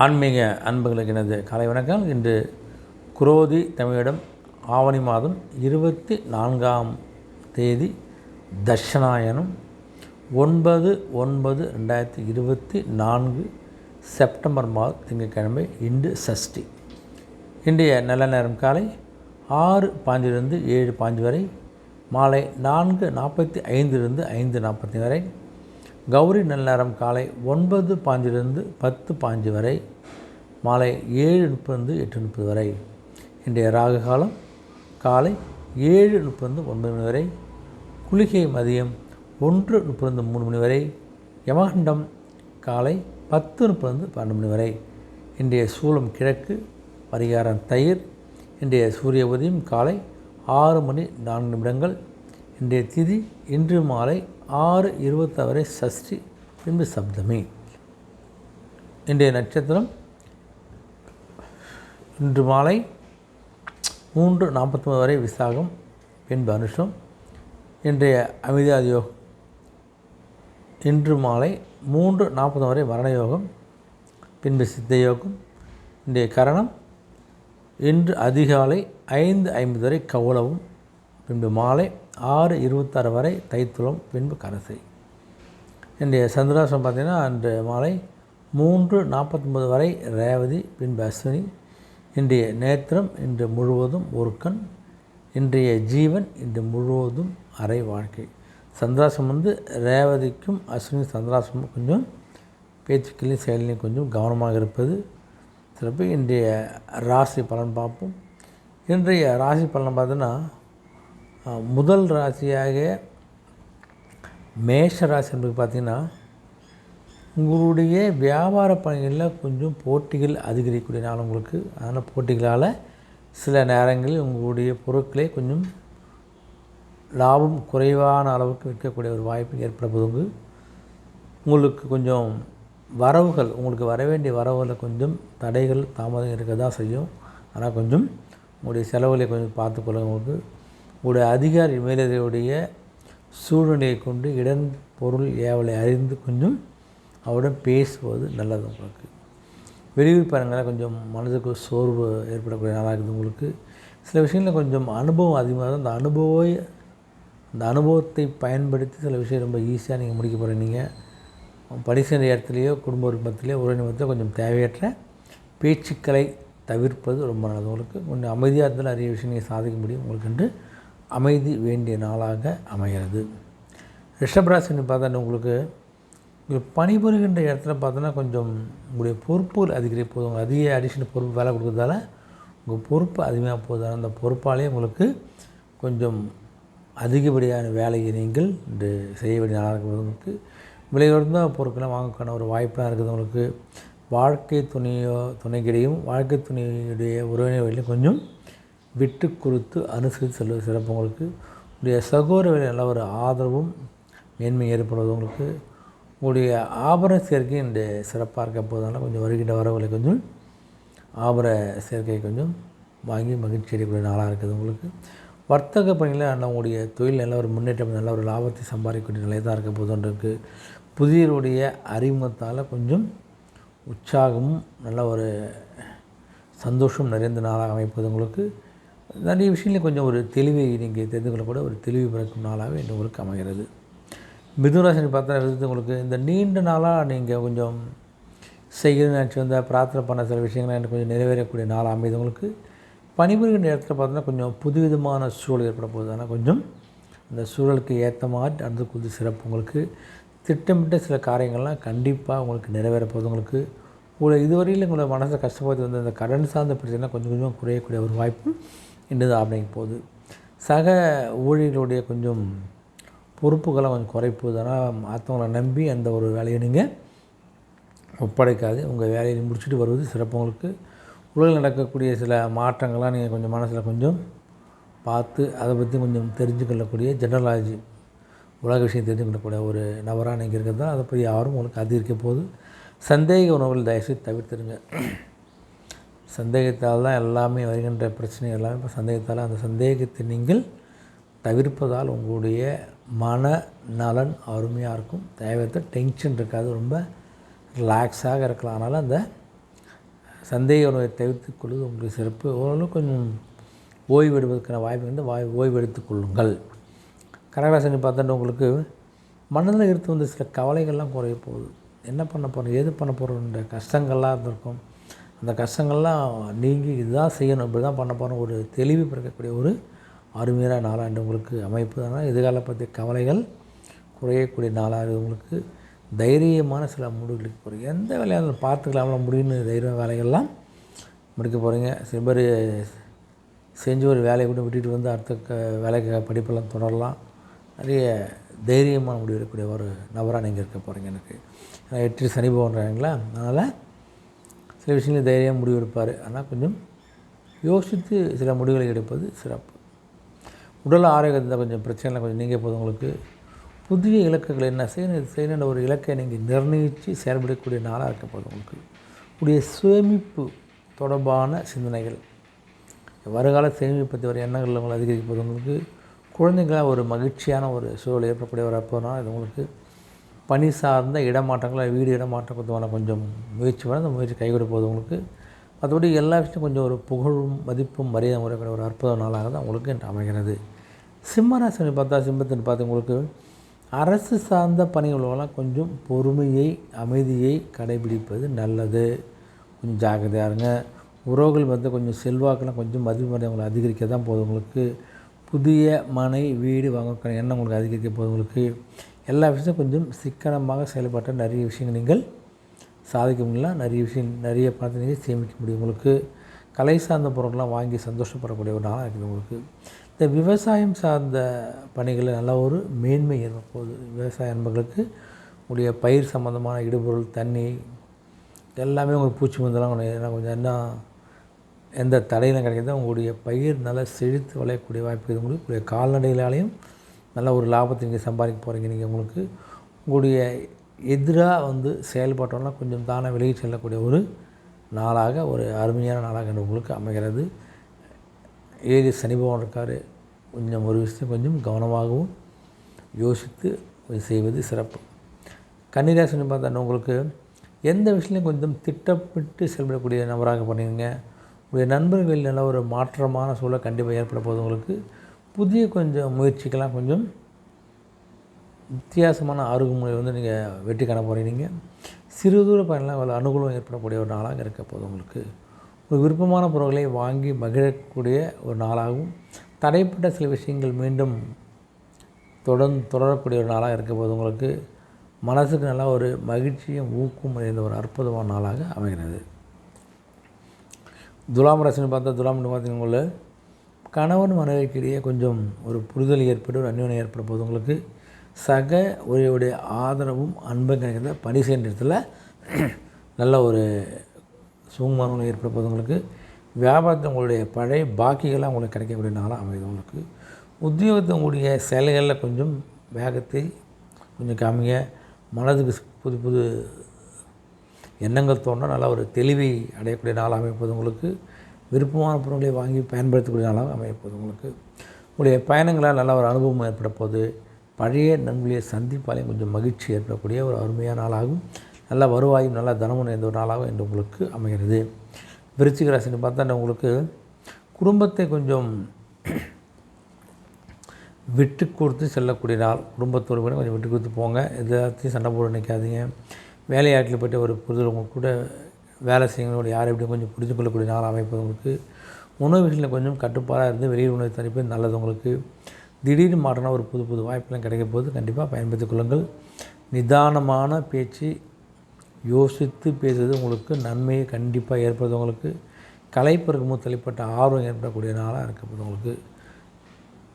ஆன்மீக அன்புகளுக்கு எனது காலை வணக்கம். இன்று குரோதி தமிழிடம் ஆவணி மாதம் இருபத்தி நான்காம் தேதி தர்ஷனாயனம் ஒன்பது ஒன்பது ரெண்டாயிரத்தி இருபத்தி நான்கு செப்டம்பர் மாதம் திங்கட்கிழமை இன்று சஷ்டி. இன்றைய நல்ல நேரம் காலை ஆறு பாஞ்சிலிருந்து ஏழு பாஞ்சு வரை மாலை நான்கு நாற்பத்தி ஐந்திலிருந்து ஐந்து நாற்பத்தி வரை கௌரி நல்லநேரம் காலை ஒன்பது பாஞ்சிலிருந்து பத்து பாஞ்சு வரை மாலை ஏழு முப்பது எட்டு முப்பது வரை. இன்றைய ராகு காலம் காலை ஏழு முப்பது ஒன்பது மணி வரை குளிகை மதியம் ஒன்று முப்பது மூணு மணி வரை யமகண்டம் காலை பத்து முப்பது பன்னெண்டு மணி வரை. இன்றைய சூலம் கிழக்கு பரிகாரம் தயிர். இன்றைய சூரிய உதயம் காலை ஆறு மணி நான்கு நிமிடங்கள் இன்றைய திதி இன்று மாலை ஆறு இருபத்தாறு வரை சஷ்டி பின்பு சப்தமி. இன்றைய நட்சத்திரம் இன்று மாலை மூன்று நாற்பத்தொம்பது வரை விசாகம் பின்பு அனுஷம். இன்றைய அமிதாதி யோகம் இன்று மாலை மூன்று நாற்பது வரை மரண யோகம் பின்பு சித்த யோகம். இன்றைய கரணம் இன்று அதிகாலை ஐந்து ஐம்பது வரை கவுளவும் பின்பு மாலை ஆறு இருபத்தாறு வரை தைத்துளம் பின்பு கரசை. இன்றைய சந்திராசம் பார்த்திங்கன்னா அன்று மாலை மூன்று நாற்பத்தொம்பது வரை ரேவதி பின்பு அஸ்வினி. இன்றைய நேத்திரம் இன்று முழுவதும் ஒரு கண் இன்றைய ஜீவன் இன்று முழுவதும் அரை வாழ்க்கை. சந்திராசம் வந்து ரேவதிக்கும் அஸ்வினி சந்திராசமும் கொஞ்சம் பேச்சுக்களையும் செயலையும் கொஞ்சம் கவனமாக இருப்பது. சிறப்பு. இன்றைய ராசி பலன் பார்ப்போம். இன்றைய ராசி பலன் பார்த்தோன்னா முதல் ராசியாக மேஷ ராசி என்பது பார்த்திங்கன்னா உங்களுடைய வியாபார பணிகளில் கொஞ்சம் போட்டிகள் அதிகரிக்கக்கூடிய நாள் உங்களுக்கு. அதனால் போட்டிகளால் சில நேரங்களில் உங்களுடைய பொருட்களை கொஞ்சம் லாபம் குறைவான அளவுக்கு விற்கக்கூடிய ஒரு வாய்ப்பு ஏற்படுவது உங்களுக்கு கொஞ்சம் வரவுகள் உங்களுக்கு வர வேண்டிய வரவுகளில் கொஞ்சம் தடைகள் தாமதம் இருக்க தான் செய்யும். ஆனால் கொஞ்சம் உங்களுடைய செலவுகளை கொஞ்சம் பார்த்துக்கொள்ள உங்களுக்கு. உடைய அதிகாரி மேலதிகாரியுடைய சூழ்நிலையை கொண்டு இடன் பொருள் ஏவலை அறிந்து கொஞ்சம் அவருடன் பேசுவது நல்லது உங்களுக்கு. வெளியூர் பயணங்களில் கொஞ்சம் மனதுக்கு சோர்வு ஏற்படக்கூடிய நாளாக இருக்குது உங்களுக்கு. சில விஷயங்களில் கொஞ்சம் அனுபவம் அதிகமாக இருந்தால் அந்த அனுபவ அந்த அனுபவத்தை பயன்படுத்தி சில விஷயம் ரொம்ப ஈஸியாக நீங்கள் முடிக்க போகிறீங்க. நீங்கள் பணி சென்ற இடத்துலையோ குடும்ப உறுப்பத்திலேயோ உறவினத்தில் கொஞ்சம் தேவையற்ற பேச்சுக்களை தவிர்ப்பது ரொம்ப நல்லது உங்களுக்கு. கொஞ்சம் அமைதியாக இருந்தாலும் நிறைய விஷயம் நீங்கள் சாதிக்க முடியும் உங்களுக்கு என்று அமைதி வேண்டிய நாளாக அமைகிறது. ரிஷபராசின்னு பார்த்தா உங்களுக்கு பணிபுரிகின்ற இடத்துல பார்த்தோன்னா கொஞ்சம் உங்களுடைய பொறுப்புகள் அதிகரி போதும் அதிக அடிஷனல் பொறுப்பு வேலை கொடுக்கறதால உங்கள் பொறுப்பு அதிகமாக போகுது. அந்த பொறுப்பாலே உங்களுக்கு கொஞ்சம் அதிகப்படியான வேலையை நீங்கள் இன்று செய்ய வேண்டிய நாளாக இருக்கிறது உங்களுக்கு விலை உயர்ந்த பொருட்களை வாங்கக்கான ஒரு வாய்ப்பெலாம் இருக்குது. உங்களுக்கு வாழ்க்கை துணையோ துணைக்கிடையும் வாழ்க்கை துணையுடைய உறவினர்களிலும் கொஞ்சம் விட்டு கொடுத்து அனுசரித்து செல்வது சிறப்பு. உங்களுக்கு உங்களுடைய சகோதர நல்ல ஒரு ஆதரவும் மேன்மை ஏற்படுவது உங்களுக்கு. உங்களுடைய ஆபர சேர்க்கை இந்த சிறப்பாக இருக்க போதனால கொஞ்சம் வருகின்ற வரவுகளை கொஞ்சம் ஆபர சேர்க்கை கொஞ்சம் வாங்கி மகிழ்ச்சி அடையக்கூடிய நாளாக இருக்குது உங்களுக்கு. வர்த்தக பணியில் நல்ல உங்களுடைய தொழில் நல்ல ஒரு முன்னேற்றம் நல்ல ஒரு லாபத்தை சம்பாதிக்கக்கூடிய நிலை தான் இருக்க. போதுன்றிருக்கு புதியருடைய அறிமுகத்தால் கொஞ்சம் உற்சாகமும் நல்ல ஒரு சந்தோஷம் நிறைந்த நாளாக அமைப்பது உங்களுக்கு. நிறைய விஷயங்களையும் கொஞ்சம் ஒரு தெளிவை நீங்கள் தெரிந்து கொள்ளக்கூட ஒரு தெளிவு பிறக்கும் நாளாகவே இன்று உங்களுக்கு அமைகிறது. மிதுராசினி பார்த்தா இருக்குது உங்களுக்கு இந்த நீண்ட நாளாக நீங்கள் கொஞ்சம் செய்கிற நினச்சி வந்தால் பிரார்த்தனை பண்ண சில விஷயங்கள் எனக்கு கொஞ்சம் நிறைவேறக்கூடிய நாளாக அமைது உங்களுக்கு. பணிபுரிகின்ற இடத்துல பார்த்தோன்னா கொஞ்சம் புதுவிதமான சூழல் ஏற்பட போகுது. ஆனால் கொஞ்சம் அந்த சூழலுக்கு ஏற்ற மாதிரி அடுத்து கொஞ்சம் சிறப்பு உங்களுக்கு. திட்டமிட்ட சில காரியங்கள்லாம் கண்டிப்பாக உங்களுக்கு நிறைவேற போகுது உங்களுக்கு. உங்களை இதுவரையில் உங்களை மனசை கஷ்டப்படுத்தி வந்து அந்த கடன் சார்ந்த பிரச்சனை கொஞ்சம் கொஞ்சமாக குறையக்கூடிய ஒரு வாய்ப்பு இன்று அப்படிங்கும் போகுது சக ஊழியர்களுடைய கொஞ்சம் பொறுப்புகளை கொஞ்சம் குறைப்போது. மற்றவங்கள மற்றவங்களை நம்பி அந்த ஒரு வேலையை நீங்கள் ஒப்படைக்காது. உங்கள் வேலையை முடிச்சுட்டு வருவது சிறப்பு உங்களுக்கு. உலகில் நடக்கக்கூடிய சில மாற்றங்கள்லாம் நீங்கள் கொஞ்சம் மனசில் கொஞ்சம் பார்த்து அதை பற்றி கொஞ்சம் தெரிஞ்சுக்கொள்ளக்கூடிய ஜெனரலாஜி உலக விஷயம் தெரிஞ்சுக்கொள்ளக்கூடிய ஒரு நபராக நீங்கள் இருக்கிறது அதை பற்றி யாரும் உங்களுக்கு அதிகரிக்க போகுது சந்தேக உணவுகள் தயவுசெய்து தவிர்த்துருங்க சந்தேகத்தால் தான் எல்லாமே வருகின்ற பிரச்சனை எல்லாமே இப்போ சந்தேகத்தால் அந்த சந்தேகத்தை நீங்கள் தவிர்ப்பதால் உங்களுடைய மன நலன் அருமையாக இருக்கும். தேவையற்ற டென்ஷன் இருக்காது. ரொம்ப ரிலாக்ஸாக இருக்கலாம். அதனால் அந்த சந்தேக உணவை தவிர்த்து கொள்வது உங்களுக்கு சிறப்பு. ஓரளவு கொஞ்சம் ஓய்வு எடுப்பதற்கான வாய்ப்பு வந்து வாய் ஓய்வு எடுத்துக் கொள்ளுங்கள். கடகராசனி பார்த்தோன்னா உங்களுக்கு மனதில் இருந்து வந்த சில கவலைகள்லாம் குறைய போகுது. என்ன பண்ண போகிறோம் எது பண்ண போகிறோன்ற கஷ்டங்கள்லாம் இருந்திருக்கும். அந்த கஷ்டங்கள்லாம் நீங்கி இதுதான் செய்யணும் இப்படி தான் பண்ண போகிறோம் ஒரு தெளிவு பிறக்கக்கூடிய ஒரு அருமையான நாளாண்டு உங்களுக்கு அமைப்பு. தான் எதிர்கால பற்றிய கவலைகள் குறையக்கூடிய நாளாக உங்களுக்கு தைரியமான சில முடிவுகளுக்கு போகிறீங்க எந்த வேலையாக இருந்தாலும் பார்த்துக்கலாம்ல முடியும்னு தைரிய வேலைகள்லாம் முடிக்க போகிறீங்க சில பேர் செஞ்சு ஒரு வேலையை கூட விட்டுட்டு வந்து அடுத்த க வேலைக்கு படிப்பெல்லாம் தொடரலாம். நிறைய தைரியமான முடிவு இருக்கக்கூடிய ஒரு நபராக நீங்கள் இருக்க போகிறீங்க எனக்கு. ஏன்னா எட்டு சனி போகிறாங்களா அதனால் சில விஷயங்களில் தைரியம் முடிவெடுப்பார். ஆனால் கொஞ்சம் யோசித்து சில முடிவுகளை எடுப்பது சிறப்பு. உடல் ஆரோக்கியத்தில் கொஞ்சம் பிரச்சனைலாம் கொஞ்சம் நீங்கள் போது உங்களுக்கு. புதிய இலக்குகள் என்ன? செய்யணும் செய்யணுன்ற ஒரு இலக்கை நீங்கள் நிர்ணயித்து செயல்படக்கூடிய நாளாக இருக்க போது உங்களுக்கு. உடைய சேமிப்பு தொடர்பான சிந்தனைகள். வருங்கால சேமிப்பு பற்றி வர எண்ணங்கள் உங்களை அதிகரிக்க போது உங்களுக்கு குழந்தைங்களாக ஒரு மகிழ்ச்சியான ஒரு சூழல் ஏற்படக்கூடிய ஒரு இது உங்களுக்கு பணி சார்ந்த இடமாற்றங்கள் வீடு இடமாற்றத்துக்கான கொஞ்சம் முயற்சி பண்ண அந்த முயற்சி கைவிட போகுது உங்களுக்கு. மற்றபடி எல்லா விஷயத்தையும் கொஞ்சம் ஒரு புகழும் மதிப்பும் மரியாதை முறைக்கூடிய ஒரு அற்புத நாளாக தான் உங்களுக்கு இன்று அமைகிறது. சிம்மராசினி பார்த்தா சிம்மத்தின் பார்த்து உங்களுக்கு அரசு சார்ந்த பணிகளெல்லாம் கொஞ்சம் பொறுமையை அமைதியை கடைபிடிப்பது நல்லது. கொஞ்சம் ஜாக்கிரதையாக இருங்க. உறவுகள் வந்து கொஞ்சம் செல்வாக்கெல்லாம் கொஞ்சம் மதிப்பு உங்களை அதிகரிக்க தான் போதும் உங்களுக்கு. புதிய மனை வீடு வாங்கக்கூடிய எண்ணம் உங்களுக்கு அதிகரிக்க போகுது உங்களுக்கு. எல்லா விஷயத்தையும் கொஞ்சம் சிக்கனமாக செயல்பட்ட நிறைய விஷயங்கள் நீங்கள் சாதிக்க முடியலாம் நிறைய விஷயம் நிறைய பணத்தை நீங்கள் சேமிக்க முடியும் உங்களுக்கு. கலை சார்ந்த பொருட்கள்லாம் வாங்கி சந்தோஷப்படக்கூடிய ஒரு நாளாக இருக்குது உங்களுக்கு. இந்த விவசாயம் சார்ந்த பணிகளில் நல்ல ஒரு மேன்மை ஏற்பட விவசாய அன்பர்களுக்கு உடைய பயிர் சம்மந்தமான இடுபொருள் தண்ணி எல்லாமே உங்களுக்கு பூச்சி மருந்தெல்லாம் கொஞ்சம் கொஞ்சம் என்ன எந்த தடையிலும் கிடைக்கிறதோ உங்களுடைய பயிர் நல்லா செழித்து விளையக்கூடிய வாய்ப்பு இருக்குது. உங்களுக்கு உங்களுடைய கால்நடைகளாலையும் நல்ல ஒரு லாபத்தை நீங்கள் சம்பாதிக்க போகிறீங்க நீங்கள் உங்களுக்கு உங்களுடைய எதிராக வந்து செயல்பட்டோம்னா கொஞ்சம் தானே விலகி செல்லக்கூடிய ஒரு நாளாக ஒரு அருமையான நாளாக உங்களுக்கு அமைகிறது. ஏழு சனிபவன் இருக்கார். கொஞ்சம் ஒரு விஷயம் கொஞ்சம் கவனமாகவும் யோசித்து செய்வது சிறப்பு. கன்னிராசினி பார்த்தா உங்களுக்கு எந்த விஷயத்துலையும் கொஞ்சம் திட்டமிட்டு செயல்படக்கூடிய நபராக பண்ணுவீங்க உங்களுடைய நண்பர்களில் நல்ல ஒரு மாற்றமான சூழல் கண்டிப்பாக ஏற்பட போது உங்களுக்கு. புதிய கொஞ்சம் முயற்சிக்கெல்லாம் கொஞ்சம். வித்தியாசமான அணுகுமுறை வந்து நீங்கள் வெற்றி காண போகிறீங்க சிறு தூர பயணம்லாம் அவ்வளோ அனுகூலம் ஏற்படக்கூடிய ஒரு நாளாக இருக்க போது உங்களுக்கு. ஒரு விருப்பமான பொருட்களை வாங்கி மகிழக்கூடிய ஒரு நாளாகவும் தடைப்பட்ட சில விஷயங்கள் மீண்டும் தொடர்ந்து தொடரக்கூடிய ஒரு நாளாக இருக்க போது உங்களுக்கு மனசுக்கு நல்லா ஒரு மகிழ்ச்சியும் ஊக்கம் நிறைந்த ஒரு அற்புதமான நாளாக அமைகிறது. துலாம் ரசனை பார்த்தா துலாம் பார்த்தீங்கன்னா கணவன் மனைவிக்கிடையே கொஞ்சம் ஒரு புரிதல் ஏற்பட்டு ஒரு அந்யோன்யம் ஏற்படும் போது உங்களுக்கு சக உரையுடைய ஆதரவும் அன்பும் கிடைக்கிறத பணி செய்கிற இடத்துல நல்ல ஒரு சுகமான ஏற்பட போது உங்களுக்கு வியாபாரத்தில் உங்களுடைய பழைய பாக்கிகள்லாம் உங்களுக்கு கிடைக்கக்கூடிய நாளாக அமைது உங்களுக்கு. உத்தியோகத்தை உங்களுடைய செயல்களில் கொஞ்சம் வேகத்தை கொஞ்சம் காமிங்க மனதுக்கு புது புது எண்ணங்கள் தோன்ற நல்ல ஒரு தெளிவை அடையக்கூடிய நாள் அமைப்பது உங்களுக்கு விருப்பமான பொருட்களை வாங்கி பயன்படுத்தக்கூடிய நாளாக அமைப்பது உங்களுக்கு. உங்களுடைய பயணங்களால் நல்ல ஒரு அனுபவம் ஏற்பட போது பழைய நண்பர்களை சந்திப்பாலையும் கொஞ்சம் மகிழ்ச்சி ஏற்படக்கூடிய ஒரு அருமையான நாளாகும். நல்ல வருவாயும் நல்ல தனமும் நிறைந்த ஒரு நாளாகவும் என்று உங்களுக்கு அமைகிறது. விருச்சிக ராசின்னு பார்த்தா உங்களுக்கு குடும்பத்தை கொஞ்சம் விட்டு கொடுத்து செல்லக்கூடிய நாள். குடும்பத்தோடு கூட கொஞ்சம் விட்டு கொடுத்து போங்க. எல்லாத்தையும் சண்டை போட நிற்காதீங்க வேலையாட்டில் போய்ட்டு ஒரு புரிதல் உங்களுக்கு கூட வேலை செய்யணும் யாரை எப்படி கொஞ்சம் புரிஞ்சு கொள்ளக்கூடிய நாள் அமைப்பது உங்களுக்கு. உணவு விஷயத்தில் கொஞ்சம் கட்டுப்பாடாக இருந்து வெளியில் உணவு தனிப்பது நல்லது உங்களுக்கு. திடீர்னு மாற்றினா ஒரு புது புது வாய்ப்பெல்லாம் கிடைக்க போது கண்டிப்பாக பயன்படுத்திக் கொள்ளுங்கள். நிதானமான பேச்சு யோசித்து பேசுவது உங்களுக்கு நன்மையை கண்டிப்பாக ஏற்படுது உங்களுக்கு. கலைப்பிறகு தள்ளிப்பட்ட ஆர்வம் ஏற்படக்கூடிய நாளாக இருக்கப்போது உங்களுக்கு.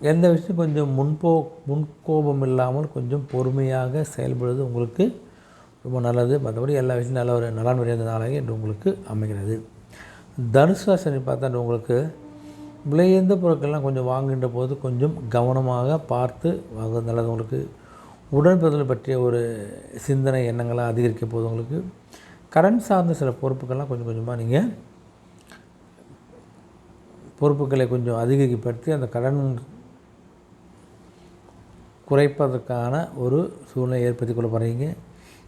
எந்த விஷயம் கொஞ்சம் முன்போ முன்கோபம் இல்லாமல் கொஞ்சம் பொறுமையாக செயல்படுவது உங்களுக்கு ரொம்ப நல்லது. மற்றபடி எல்லா விஷயம் நல்ல ஒரு நலன் விரைந்த நாளாக என்று உங்களுக்கு அமைகிறது. தனுசு ராசினி பார்த்தா உங்களுக்கு விலையுந்த பொருட்கள்லாம் கொஞ்சம் வாங்குகின்ற போது கொஞ்சம் கவனமாக பார்த்து வாங்குவது நல்லது. உங்களுக்கு உடன்பிறந்தல் பற்றிய ஒரு சிந்தனை எண்ணங்களாக அதிகரிக்க போது உங்களுக்கு கடன் சார்ந்த சில பொறுப்புகள்லாம் கொஞ்சம் கொஞ்சமாக நீங்கள் பொறுப்புகளை கொஞ்சம் அதிகரிப்படுத்தி அந்த கடன் குறைப்பதற்கான ஒரு சூழ்நிலை ஏற்படுத்தி கொள்ள போகிறீங்க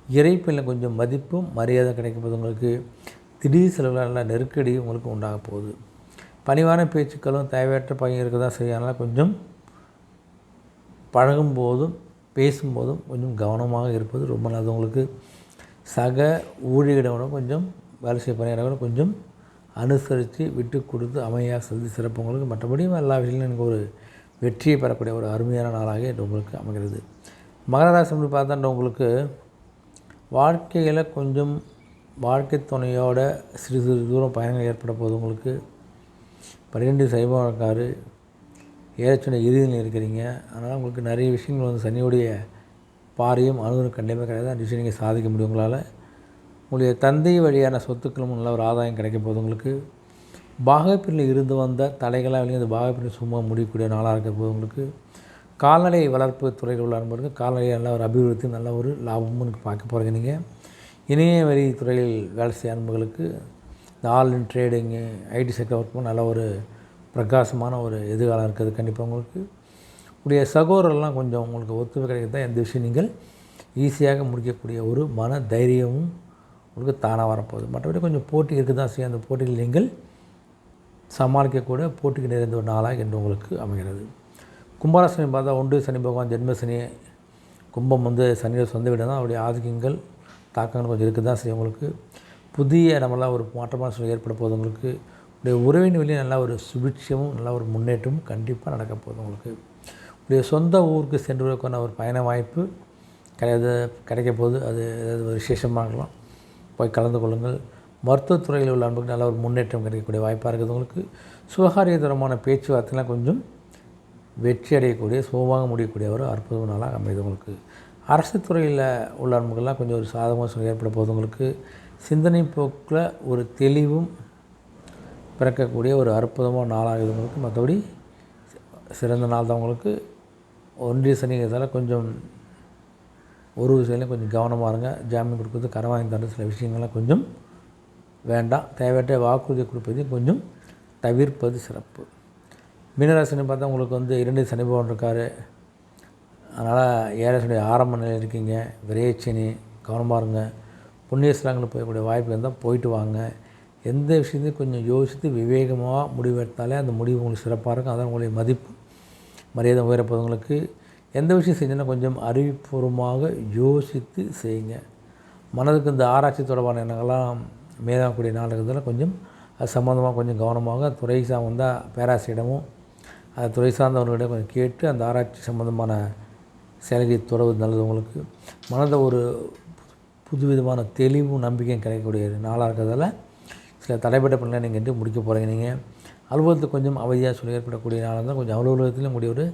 இறைப்பில் கொஞ்சம் மதிப்பும் மரியாதை கிடைக்கும் போது உங்களுக்கு திடீர் செலவுகளால் நெருக்கடி உங்களுக்கு உண்டாக போகுது. பணிவான பேச்சுக்களும் தேவையற்ற பையன் இருக்க தான் செய்யறதுனால கொஞ்சம் பழகும் போதும் பேசும்போதும் கொஞ்சம் கவனமாக இருப்பது ரொம்ப நல்லது. உங்களுக்கு சக ஊழியரிடமோட கொஞ்சம் வேலை செய்ய பணியாளர்கள் கொஞ்சம் அனுசரித்து விட்டு கொடுத்து அமையாக செலுத்தி சிறப்பு உங்களுக்கு மற்றபடியும் எல்லா விஷயங்களும் எனக்கு ஒரு வெற்றியை பெறக்கூடிய ஒரு அருமையான நாளாக உங்களுக்கு அமைகிறது. மகர ராசி பார்த்தா உங்களுக்கு வாழ்க்கையில் கொஞ்சம் வாழ்க்கை துணையோட சிறு சிறு தூரம் பயணங்கள் ஏற்பட போகுது உங்களுக்கு. பன்னிரெண்டு சைவம் இருக்காரு ஏழச்சனை இறுதியில் இருக்கிறீங்க. அதனால் உங்களுக்கு நிறைய விஷயங்கள் வந்து சனியுடைய பாரியும் அனுகூலம் கண்டிப்பாக கிடையாது. அந்த விஷயம் நீங்கள் சாதிக்க முடியும் உங்களால். உங்களுடைய தந்தை வழியான சொத்துக்களும் நல்ல ஒரு ஆதாயம் கிடைக்க போகுது உங்களுக்கு. பாகப்பிரில் இருந்து வந்த தலைகளாக வெளியே அந்த பாகப்பிரில் சும்மா முடியக்கூடிய நாளாக இருக்க போது உங்களுக்கு. கால்நடை வளர்ப்பு துறையில் உள்ள அன்பர்களுக்கு கால்நடை நல்ல ஒரு அபிவிருத்தி நல்ல ஒரு லாபமும் எனக்கு பார்க்க போகிறீங்க நீங்கள் இணைய வரி துறையில் வேலை செய்ய அன்புகளுக்கு இந்த ஆன்லைன் ட்ரேடிங்கு ஐடி செக்டர் ஒர்க்கும் நல்ல ஒரு பிரகாசமான ஒரு எதிர்காலம் இருக்குது கண்டிப்பாக உங்களுக்கு. உடைய சகோதரர்லாம் கொஞ்சம் உங்களுக்கு ஒத்துமை கிடைக்கிறதா? எந்த விஷயம்? நீங்கள் ஈஸியாக முடிக்கக்கூடிய ஒரு மன தைரியமும் உங்களுக்கு தானாக வரப்போகுது. மற்றபடி கொஞ்சம் போட்டி இருக்குது? தான் செய்யும் அந்த போட்டியில் நீங்கள் சமாளிக்கக்கூட போட்டிக்கு நிறைந்த ஒரு நாளாக என்று உங்களுக்கு அமைகிறது. கும்பராசனி பார்த்தா ஒன்று சனி பகவான் ஜென்மசனி கும்பம் வந்து சனியோட சொந்த வீடு தான். அவருடைய ஆதிக்கங்கள் தாக்கங்கள் கொஞ்சம் இருக்குது தான் செய்யும் உங்களுக்கு. புதிய நம்மளாம் ஒரு மாற்றமான சூழ்நிலை ஏற்பட போகுது உங்களுக்கு. உடைய உறவின் வழியே நல்லா ஒரு சுபிட்சமும் நல்ல ஒரு முன்னேற்றமும் கண்டிப்பாக நடக்க போகுது உங்களுக்கு. உடைய சொந்த ஊருக்கு சென்றுவதற்கான ஒரு பயண வாய்ப்பு கிடையாது கிடைக்க போகுது. அது ஏதாவது ஒரு விசேஷமாகலாம் போய் கலந்து கொள்ளுங்கள். மருத்துவத்துறையில் உள்ள அன்புக்கு நல்ல ஒரு முன்னேற்றம் கிடைக்கக்கூடிய வாய்ப்பாக இருக்குது உங்களுக்கு. சுகாரியதரமான பேச்சுவார்த்தைலாம் கொஞ்சம் வெற்றி அடையக்கூடிய சுபமாக முடியக்கூடிய ஒரு நாளாக அமைது உங்களுக்கு. அரசு துறையில் உள்ள அன்புகள்லாம் கொஞ்சம் ஒரு சாதகமாக ஏற்பட போகுது உங்களுக்கு. சிந்தனை போக்கில் ஒரு தெளிவும் பிறக்கக்கூடிய ஒரு அற்புதமான நாளாக உங்களுக்கு. மற்றபடி சிறந்த நாள் தான் உங்களுக்கு. ஒன்றிய சனிங்கிறதால கொஞ்சம் ஒரு விஷயம் கொஞ்சம் கவனமாக இருங்க. ஜாமீன் கொடுக்குறது கரவாங்கி தர சில விஷயங்கள்லாம் கொஞ்சம் வேண்டாம். தேவையற்ற வாக்குறுதி கொடுப்பதையும் கொஞ்சம் தவிர்ப்பது சிறப்பு. மீனராசினு பார்த்தா உங்களுக்கு வந்து இரண்டு சனி பகவான் இருக்கார். அதனால் ஏழரசனுடைய ஆரம்ப நிலையில் இருக்கீங்க. விரையச்சனி கவனமாக இருங்க. புண்ணிய ஸ்தலங்களுக்கு போயக்கூடிய வாய்ப்பு இருந்தால் போயிட்டு வாங்க. எந்த விஷயத்தையும் கொஞ்சம் யோசித்து விவேகமாக முடிவெடுத்தாலே அந்த முடிவு உங்களுக்கு சிறப்பாக இருக்கும். அதான் உங்களுடைய மதிப்பு. மரியாதை உயரப்போதவங்களுக்கு எந்த விஷயம் செஞ்சோன்னா கொஞ்சம் அறிவுபூர்வமாக யோசித்து செய்யுங்க. மனதுக்கு இந்த ஆராய்ச்சி தொடர்பான எண்ணங்கள்லாம் மேதாகக்கூடிய நாள் இருக்கிறதுல கொஞ்சம் அது சம்மந்தமாக கொஞ்சம் கவனமாக துறை சார்ந்த பேராசிரியடமும் அது துறை சார்ந்தவர்களிடம் கொஞ்சம் கேட்டு அந்த ஆராய்ச்சி சம்மந்தமான செயல்களை தொடர்வது நல்லது உங்களுக்கு. மனதை ஒரு புதுவிதமான தெளிவும் நம்பிக்கையும் கிடைக்கக்கூடிய நாளாக இருக்கிறதால சில தடைப்பட்ட பணிகளை நீங்கள் வந்து முடிக்க போகிறீங்க நீங்கள் அலுவலகத்தில் கொஞ்சம் அவதியாக சொல்லி ஏற்படக்கூடிய நாளாக தான் கொஞ்சம் அலுவலகத்திலும் கூடிய ஒரு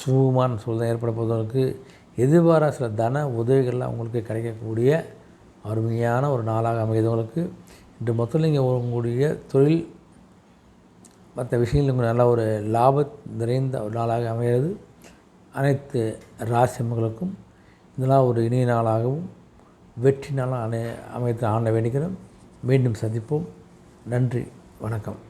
சுமூகமான சூழ்நிலை ஏற்பட போவதற்கு எதிர்பாராத சில தன உதவிகள்லாம் உங்களுக்கு கிடைக்கக்கூடிய அருமையான ஒரு நாளாக அமைகிறது உங்களுக்கு. இன்று மொத்தம் நீங்கள் உங்களுடைய தொழில் மற்ற விஷயங்களும் நல்ல ஒரு லாப நிறைந்த ஒரு நாளாக அமைகிறது. அனைத்து ராசியம்களுக்கும் இதெல்லாம் ஒரு இனிய நாளாகவும் வெற்றி நாளாக அனை அமைத்து ஆண்ட வேண்டிக்கிறோம் மீண்டும் சந்திப்போம். நன்றி. வணக்கம்.